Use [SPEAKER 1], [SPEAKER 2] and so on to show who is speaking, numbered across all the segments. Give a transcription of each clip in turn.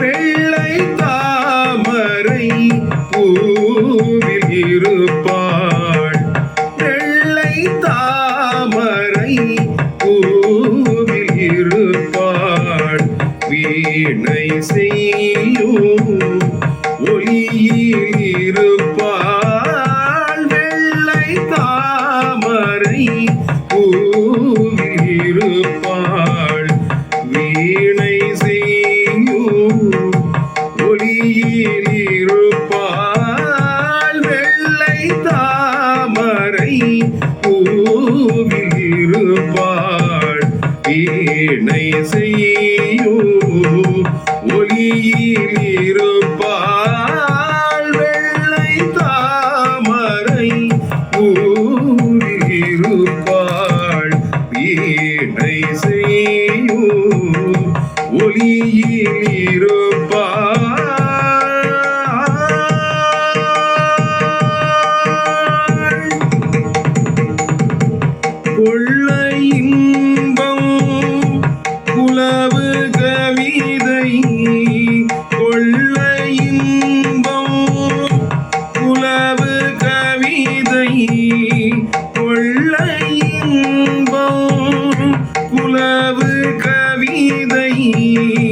[SPEAKER 1] வெள்ளை தாமரை பூவில் இருப்பாள். வெள்ளை தாமரை பூவில் இருப்பாள். வீணை செய்யும் கரை பூவில் இருப்பாள் வீணை செய்யும் ஒளியில் 你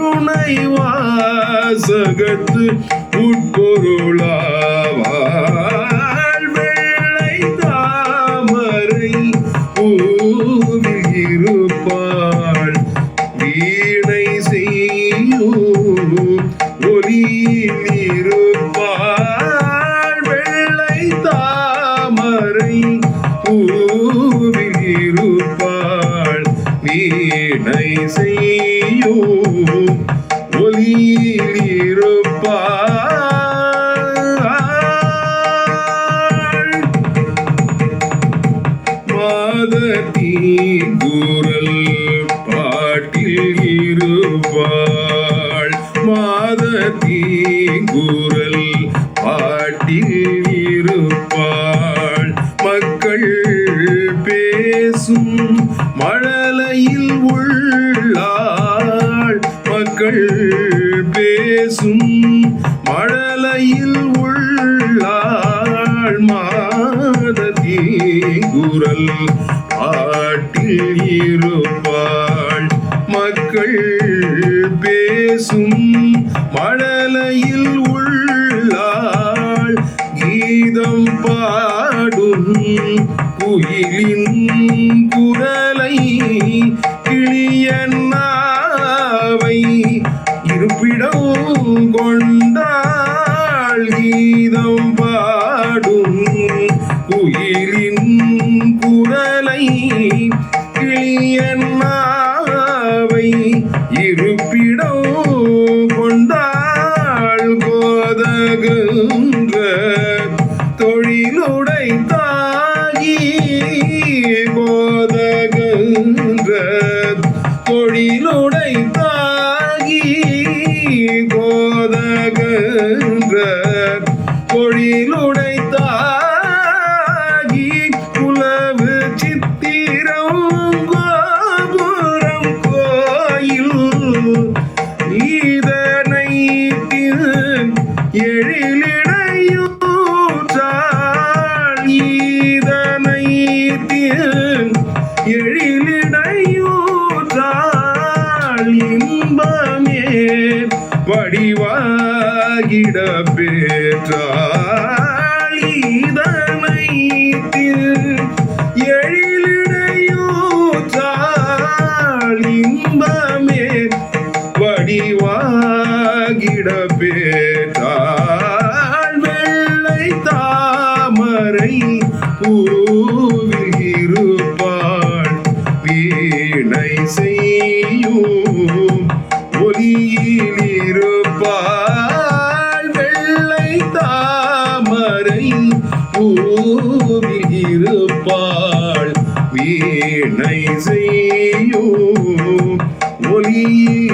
[SPEAKER 1] கருணை வாசகத்து உட்பொருளாவாள் வெள்ளை தாமரை பூவில் வீணை செய்யும் ஒலி இருப்பாள். வெள்ளை தாமரை பூவில் இருப்பாள். வீணை செய்யும் மாதத்தி குரல் பாட்டில் இருப்பாள். மாதத்தி குரல் பாட்டில் இருப்பாள். மக்கள் பேசும் மழலையில் உள்ளாள். மக்கள் பேசும் மழலையில் உள்ளாள். குரல் ஆட்டில் இருப்பாள். மக்கள் பேசும் மழலையில் உள்ளாள். கீதம் பாடும் குயிலின் குரலை கிளியன்னாவை இருப்பிடம் கொண்டாள். ஈதனை இதனை எழி வீணை செய்யும் ஒலியில்